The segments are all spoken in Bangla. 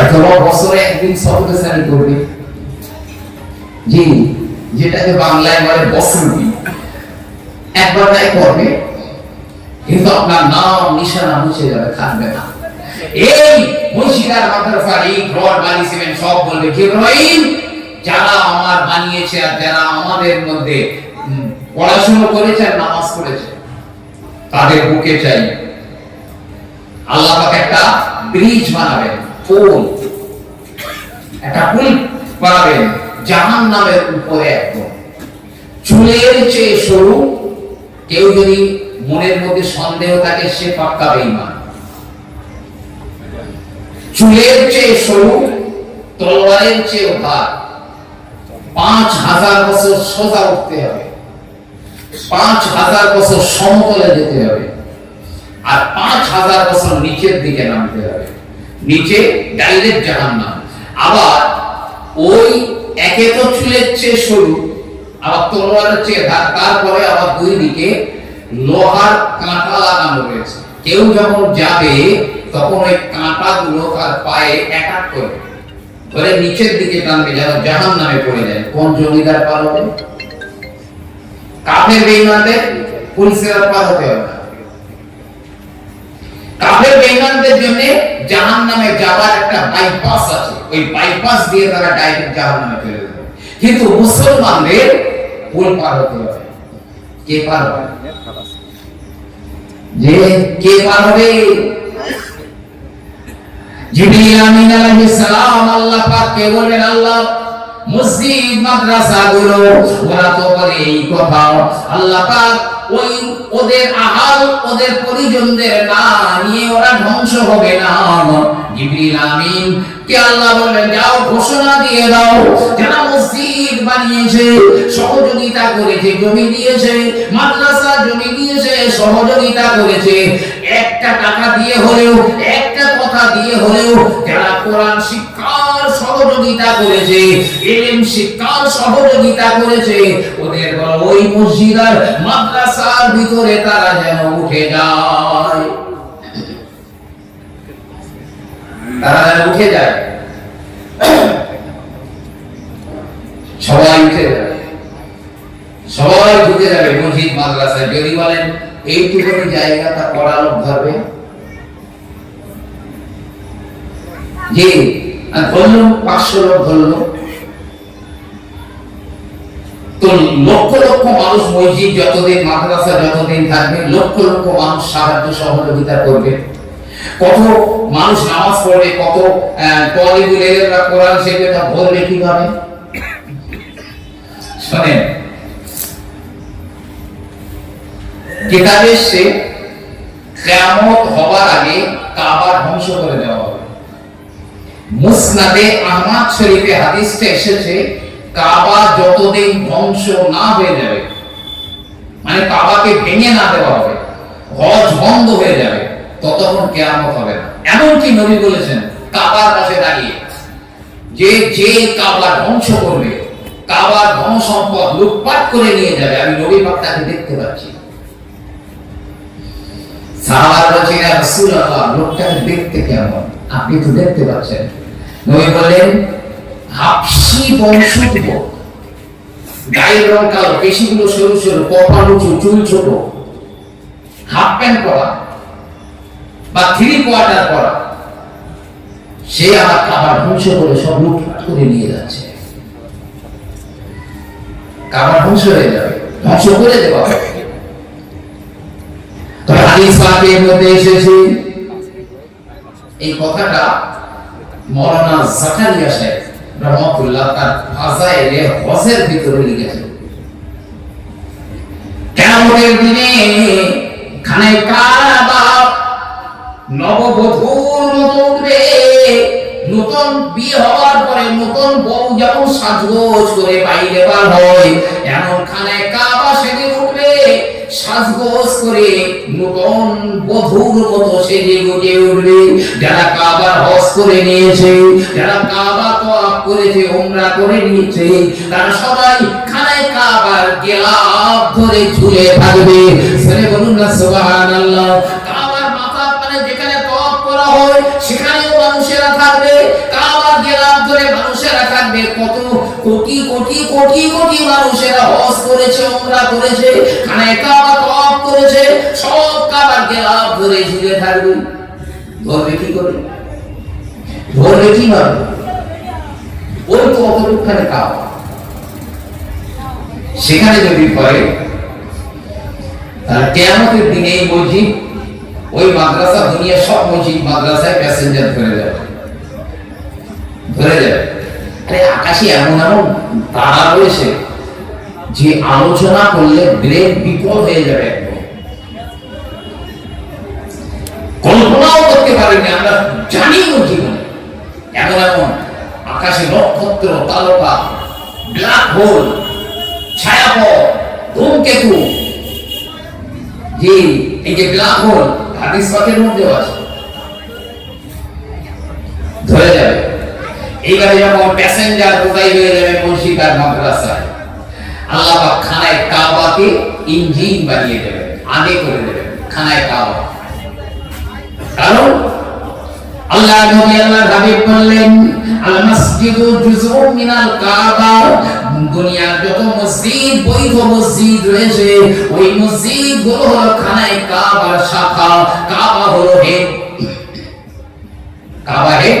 অথবা বছরে একদিন সফরসানি করবে। জি, যেটাকে বাংলায় বলে বসন্তি একবার তাই করবে, কিন্তু আপনার নাম, নিশানা মুছে যাবে, থাকবে না। এই মুর্শিদার মাদ্রাসা এই রড বানিয়েছিলেন সব বলবে জিব্রাইল যারা আমার বানিয়েছে আর যারা আমাদের মধ্যে পড়াশোনা করেছে আর নামাজ পড়েছে, তাদের বুকে চাই। আল্লাহ একটা ব্রিজ বানাবেন। পুল একটা পুল বানাবেন জাহান নামের উপরে একদম। চুলের চেয়ে সরু, কেউ যদি মনের মধ্যে সন্দেহ থাকে, সে পাক্কা বেঈমান। চুলের চেয়ে সরু, তলোয়ারের চেয়ে ভার পাঁচ হাজার বছর সোজা উঠতে হবে। পাঁচ হাজার বছর সমতলে যেতে হবে। আর পাঁচ হাজার বছর নিচের দিকে নামতে হবে। নিচে ডাইরেক্ট জাহান্নাম। আবার ওই একে তো চুলের চেয়ে সরু, আবার তলোয়ারের চেয়ে তারপরে আবার দুই দিকে লোহার কাঁটা লাগানো রয়েছে। কেউ যখন যাবে, তখন ওই কাঁটাগুলো তার পায়ে অ্যাটাক করে ধরে নিচের দিকে টানবে যেন জাহান নামে পড়ে যায়। কোন জমিদার পার হবে? কাফের বেইমানদের পুলিশের পার হতে হবে। কাফের বেঈমানদের জন্য জাহান্নামে যাওয়ার একটা বাইপাস আছে। ওই বাইপাস দিয়ে তারা ডাইরেক্ট জাহান্নামে চলে যাবে কিন্তু মুসলমানদের পুল পার হতে হবে। কে পার হবে? যে কে পার হবে? জিবরিল আমিন আলাইহিস সালাম, আল্লাহ পাককে বললেন আল্লাহ, মসজিদ মাদ্রাসা গুলো ওরা তো বলে এই কথা। আল্লাহ পাক ওই ওদের আহাল ওদের পরিজনদের না নিয়ে ওরা ধ্বংস হবে না। আমিন, কে আল্লাহ যাও, ঘোষণা দিয়ে দাও, যারা মসজিদ বানিয়েছে, সহযোগিতা করেছে, জমি দিয়েছে, মাদ্রাসা জমি দিয়েছে, সহযোগিতা করেছে। একটা টাকা দিয়ে হলেও, একটা কথা দিয়ে হলেও, যারা কোরআন শিক্ষার সহযোগিতা করেছে। এলেম শিক্ষার সহযোগিতা করেছে। ওদের ওই মসজিদ আর মাদ্রাসার ভিতরে তারা যেন উঠে যায়। তারা যেন উঠে যায়। সবাই উঠে সবাই ঢুকে যাবে মসজিদ, মাদ্রাসায়। যদি বলেন, এইটুকুনি জায়গাটা পড়া লোক ধরবে আর ধরলো পাঁচশো লোক ধরলো। তো লক্ষ লক্ষ মানুষ মসজিদ যতদিন, মাদ্রাসা যতদিন থাকবে, লক্ষ লক্ষ মানুষ সাহায্য সহযোগিতা করবে। কত মানুষ নামাজ পড়বে, কত তলিবুল এলেমরা কোরআন শিখবে, তা বলবে কীভাবে? শোনেন, কিতাবে এসছে, কিয়ামত আগে কাবা ধ্বংস করে দেওয়া হবে। মুসনাদে আহমদ শরীফে হাদিসটা এসেছে, কাবা যতদিন ধ্বংস না হয়ে যাবে মানে কাবাকে ভেঙে না দেওয়া হবে, হজ বন্ধ হয়ে যাবে, ততক্ষণ কেয়ামত হবে না। এমনকি নবী বলেছেন, কাবার পাশে দাঁড়িয়ে যে যে কাবা ধ্বংস করবে, কাবার ধন সম্পদ লুটপাট করে নিয়ে যাবে, আমি নবী পাক দেখতে পাচ্ছি। সাহাবার বলছেন রাসূলুল্লাহ, লোকটাকে দেখতে কেমন? আপনি তো দেখতে পাচ্ছেন। নবী বলেন হাফসি বংশোদ্ভূত। গায়ের রং কালো, পেশিগুলো সরু সরু, কপাল উঁচু, চুল ছোট। হাফ প্যান্ট পরা বা থ্রি কোয়ার্টার পরা। সে আমার খাবার ধ্বংস করে সব লুটপাট করে নিয়ে যাচ্ছে। খাবার ধ্বংস হয়ে যাবে। ধ্বংস করে দেওয়া হাদিস পাকের মধ্যে এসেছে। এই কথাটা মৌলানা জাকারিয়া সাহেব রহমতুল্লাহ তার ফাজাইলে হজের ভিতরে লিখেছেন। কেমনের দিনে খানে কাবা নববধূর মতো উঠবে। নতুন বিয়ে হওয়ার পরে নতুন বউ যেমন সাজগোজ করে বাইরে বার হয় এমন খানে কাবা সেদিন উঠবে। সাজগোজ করে নতুন বধুর সেজে উঠবে। যারা হজ করে নিয়েছে, যারা কাবা করেছে, উমরা করে নিয়েছে, তারা সবাই খানায় কাবার গেলাপ ধরে ঝুলে থাকবে। সরে বলুন না কাবার যেখানে তোয়াফ করা হয় সেখানেও কোটি কোটি কোটি কোটি মানুষেরা হজ করেছে ওমরা করেছে, খানায় কাবা তওয়াফ করেছে, সব কাবার গেলাপ ধরে ঝুলে থাকবে। ধরবে কি করে? ধরবে কীভাবে? ওই তো অতটুকখানে কাবা। সেখানে যদি পড়ে তাহলে কেয়ামতের দিনে এই মসজিদ, ওই মাদ্রাসা, দুনিয়ার সব মসজিদ মাদ্রাসায় প্যাসেঞ্জার ধরে যাবে। ধরে যাবে। আরে আকাশে এমন এমন তারা রয়েছে যে আলোচনা করলে ব্রেন বিকল হয়ে যাবে। কল্পনাও করতে পারেনি, আমরা জানি জীবনে। এমন এমন আকাশে নক্ষত্র, তারকা, ব্ল্যাক হোল, ছায়াপথ, ধূমকেতু, যে এই যে ব্ল্যাক হোল হাদিস পাকের মধ্যেও আছে। ধরে এইবারে যখন প্যাসেঞ্জার কোথায় হয়ে যাবে মসজিদ আর মাদ্রাসায়, আল্লাহ খানায় কাবাকে ইঞ্জিন বানিয়ে দেবে আগে করে দেবে খানায় কাবা। কারণ আল্লাহ নবী আল্লাহ আল জুজুম মিনাল কাবা। দুনিয়ার যত মসজিদ, বৈধ মসজিদ রয়েছে, ওই মসজিদগুলো হলো খানায় কাবার শাখা। কাবা হলো হেড। কাবা হেড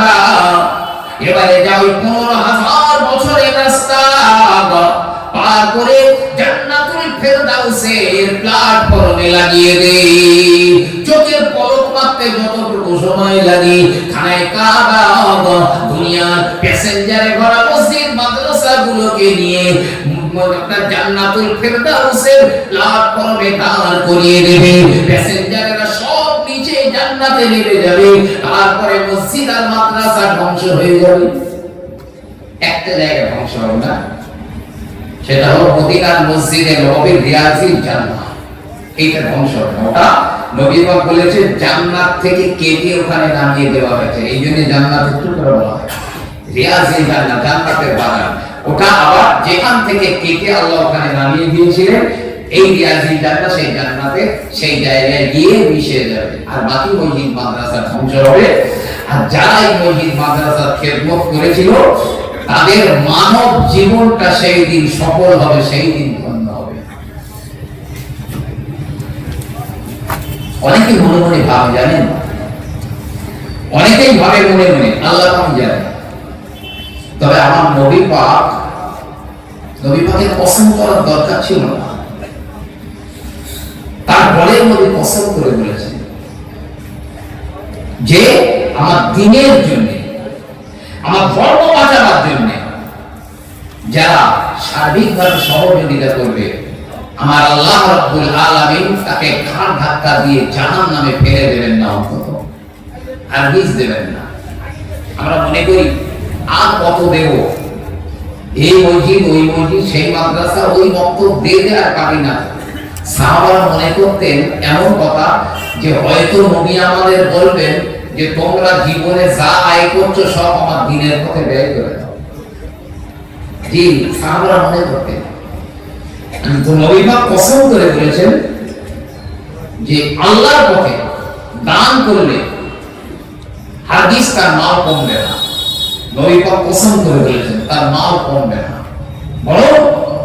প্ল্যাটফর্মে লাগিয়ে দে চোখের পলক মারতে যতটুকু সময় লাগে, খানায় কাবা, দুনিয়ার প্যাসেঞ্জারে ভরা মসজিদ মাদ্রাসা গুলোকে নিয়ে জান্নাতুল ফেরদাউসের করিয়ে দেবে। প্যাসেঞ্জারেরা সব নিচে জান্নাতে নেমে যাবে, তারপরে মসজিদ আর মাদ্রাসা ধ্বংস হয়ে যাবে। একটা জায়গা ধ্বংস হবে না, সেটা হলো মদিনার মসজিদে নবীর রিয়াজিল জান্নাত। এইটা ধ্বংস ওটা নবী পাক বলেছে, জান্নাত থেকে কেটে ওখানে নামিয়ে দেওয়া হয়েছে। এই জন্য জান্নাতের টুকরো বলা হয়। রিয়াজিল জান্নাত, জান্নাতের বাগান। ওটা আবার যেখান থেকে কেটে আল্লাহ ওখানে নামিয়ে দিয়েছিলেন, এই রিয়াজিল জান্নাত, সেই জান্নাতে সেই জায়গায় গিয়ে মিশে যাবে। আর বাকি মসজিদ, মাদ্রাসা ধ্বংস হবে। আর যারা এই মসজিদ, মাদ্রাসার খেদমত করেছিল, তাদের মানব জীবনটা সেই দিন সফল হবে, সেই দিন অনেকে মনে মনে ভাব জানেন? অনেকেই ভাবে মনে মনে, আল্লাহ আমি জানেন তবে আমার নবী পাক, নবী পাকের কসম করার দরকার ছিল না। কসম করে বলেছেন যে আমার দিনের জন্য, আমার ধর্ম বাঁচাবার জন্য যারা সার্বিকভাবে সহযোগিতা করবে আমার আল্লাহ রাব্বুল আলামিন তাকে ঘাড় ধাক্কা দিয়ে জাহান নামে ফেলে দেবেন না অন্তত। আর বীজ দেবেন না। আমরা মনে করি, আর কত দেব? এই মসজিদ, ওই মসজিদ, সেই মাদ্রাসা, ওই বক্তব্য দেবে আর পারি না। সাহাবারা মনে করতেন, এমন কথা যে হয়তো নবী আমাদের বলবেন যে, তোমরা জীবনে যা আয় করছ সব আমার দিনের পথে ব্যয় করে দাও। জি, সাহাবারা মনে করতেন। তো নবী কসম করে বলেছেন যে আল্লাহর পথে দান করলে হাদিস তার মাল কমবে না। নবী কসম করে বলেছেন, তার মাল কমবে না। বরং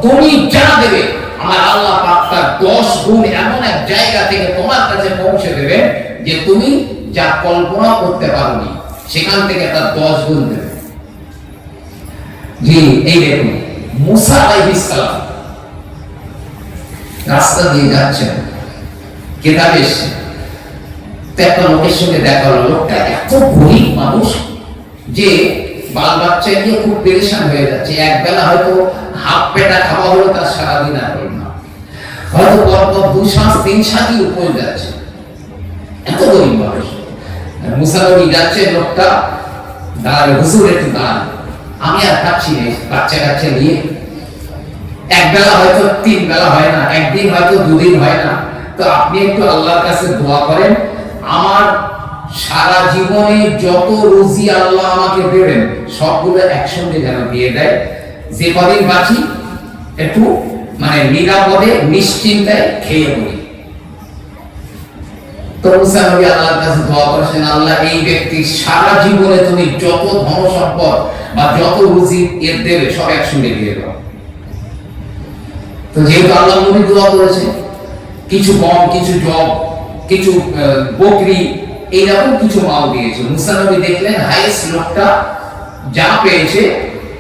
তুমি যা দেবে, আমার আল্লাহ পাক তার দশ গুণ এমন এক জায়গা থেকে তোমার কাছে পৌঁছে দেবে যে তুমি যা কল্পনা করতে পারোনি, সেখান থেকে তার দশ গুণ দেবে। জি, এই দেখুন, মুসা আলাইহিস রাস্তা দিয়ে যাচ্ছেন কেতাব এসছে। একটা লোকের সঙ্গে দেখা হলো, লোকটা এত গরিব মানুষ যে বাল বাচ্চা নিয়ে খুব পেরেশান হয়ে যাচ্ছে। এক বেলা হয়তো হাফ পেটা খাওয়া হলো, তার সারাদিন আর হলো না। হয়তো পরপর দুই শ্বাস, তিন শ্বাসই উপরে যাচ্ছে। এত গরিব মানুষ। মুসানবী যাচ্ছে, লোকটা দাঁড়াবে, হুজুর একটু দাঁড়ান। আমি আর পাচ্ছি বাচ্চা কাচ্চা নিয়ে এক বেলা হয়তো তিন বেলা হয় না, একদিন হয়তো, দুদিন হয় না। তো আপনি একটু আল্লাহর কাছে দোয়া করেন, আমার সারা জীবনে যত রুজি আল্লাহ আমাকে দেবেন, সবগুলো একসঙ্গে যেন দিয়ে দেয়। যে কদিন বাঁচি একটু মানে নিরাপদে, নিশ্চিন্তায় খেয়ে পড়ি তো মুসা আল্লাহর কাছে দোয়া করেছেন, আল্লাহ, এই ব্যক্তি সারা জীবনে তুমি যত ধন সম্পদ বা যত রুজি এর দেবে, সব একসঙ্গে দিয়ে দাও। তো যেহেতু আল্লাহ নবী দোয়া করেছে কিছু গম কিছু জব, কিছু বকরি, এইরকম কিছু মাল দিয়েছে। মুসা নবী দেখলেন, হাইয়েস্ট লোকটা যা পেয়েছে,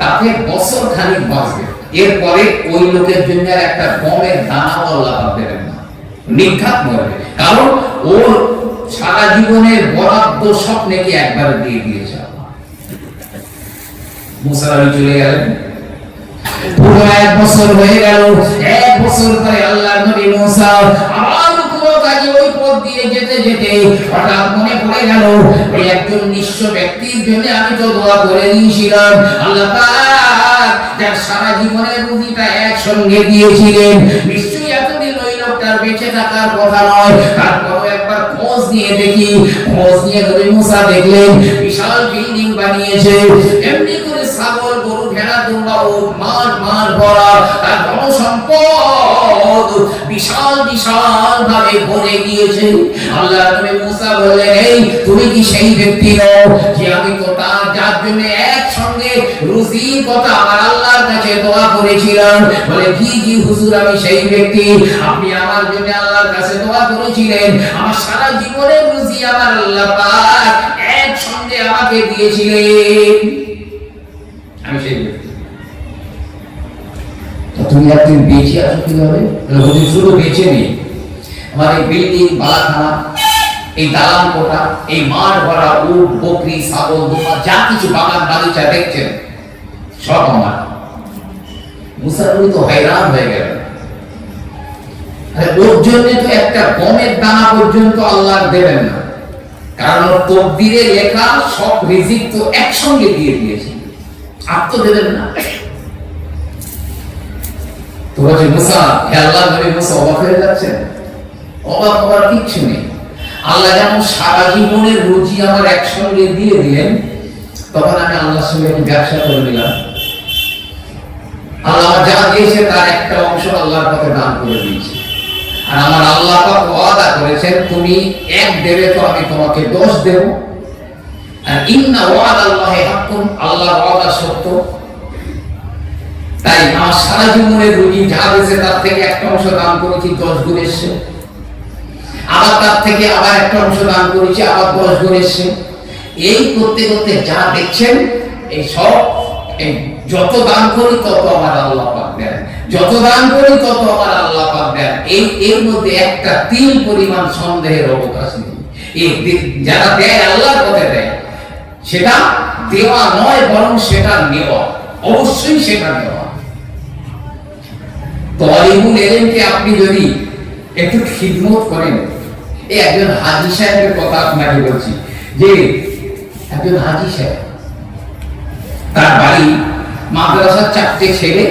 তাতে বছর খানিক বাঁচবে। এরপরে ওই লোকের জন্য একটা গমের দানাও আল্লাহ দেবেন না। নিঘাত মরবে। কারণ ওর সারা জীবনের বরাদ্দ সব নাকি একবার দিয়ে দিয়েছে মুসা নবী চলে গেলেন। পুরো এক বছর হয়ে গেল, এক বছর পরে আল্লাহর নবী মুসা আবার ওই পথ দিয়ে যেতে যেতে হঠাৎ মনে পড়ে গেল, ওই একজন নিঃস্ব ব্যক্তির জন্য আমি তো দোয়া করে দিয়েছিলাম। আল্লাহ যার সারা জীবনের রুজিটা একসঙ্গে দিয়েছিলেন। নিশ্চয়ই এতদিন ওই লোকটার বেঁচে থাকার কথা নয়। তারপর একবার খোঁজ নিয়ে দেখি, খোঁজ নিয়ে নবী মুসা দেখলেন, বিশাল বিল্ডিং বানিয়েছে। এমনি করে ছাগল মাঠ মাঠ ভরা, তার ধনসম্পদ বিশাল বিশাল ভাবে ভরে গিয়েছে। আল্লাহ তুমি মুসা বললেন, এই, তুমি কি সেই ব্যক্তি নও যে আমি তো তার যার জন্য একসঙ্গে রুজি কথা আমার আল্লাহর কাছে দোয়া করেছিলাম? বলে, জি জি, হুজুর, আমি সেই ব্যক্তি। আপনি আমার জন্য আল্লাহর কাছে দোয়া করেছিলেন। আমার সারা জীবনের রুজি আমার আল্লাহ পাক একসঙ্গে আমাকে দিয়েছিলেন। আমি সেই ব্যক্তি। তো তুমি বেঁচে আছো কীভাবে? বলছি, শুধু বেঁচে নেই। আমার এই বিল্ডিং, বালাখানা, এই দালান কোটা এই মাঠ ভরা উট, বকরি, ছাগল দুপা যা কিছু বাগান, বাগিচা দেখছেন, সব আমার। মুসাফির তো হয়রান হয়ে গেল। আরে, ওর জন্য তো একটা গমের দানা পর্যন্ত আল্লাহ দেবেন না। কারণ তকদিরে লেখা সব রিজিক তো একসঙ্গে দিয়ে দিয়েছে। আর তো দেবেন না। মুসা আল্লাহ, নবী মুসা অবাক হয়ে যাচ্ছেন। অবাক হওয়ার কিচ্ছু নেই। আল্লাহ যেমন সারা জীবনের রুজি আমার একসঙ্গে দিয়ে দিলেন, তখন আমি আল্লাহর সঙ্গে ব্যবসা করে নিলাম। আল্লাহ যা দিয়েছে, তার একটা অংশ আল্লাহর পথে দান করে দিয়েছি। আর আমার আল্লাহ ওয়াদা করেছেন, তুমি এক দেবে তো আমি তোমাকে দশ দেব। আর ইন্না ওয়াদ আল্লাহে আল্লাহর ওয়াদা সত্য। তাই আমার সারা জীবনের রুগী যা হয়েছে তার থেকে একটা অংশ দান করেছি, দশ গুণ এসছে। আবার তার থেকে আবার একটা অংশ দান করেছি, আবার দশ গুণ এসছে। এই করতে করতে যা দেখছেন, এই সব যত দান করি তত আমার আল্লাহ পাক দেন। যত দান করি তত আমার আল্লাহ পাক দেন। এই, এর মধ্যে একটা তিল পরিমাণ সন্দেহের অবকাশ নেই এই যারা দেয়, আল্লাহর পথে দেয়, সেটা দেওয়া নয়, বরং সেটা নেওয়া। অবশ্যই সেটা নেওয়া। তলিবুল এলেমকে আপনি যদি একটু খিদমত করেন, এই একজন হাজি সাহেবের কথা আপনাকে বলছি, যে একজন হাজি সাহেব, তার বাড়ি মাদ্রাসার চারটে ছেলে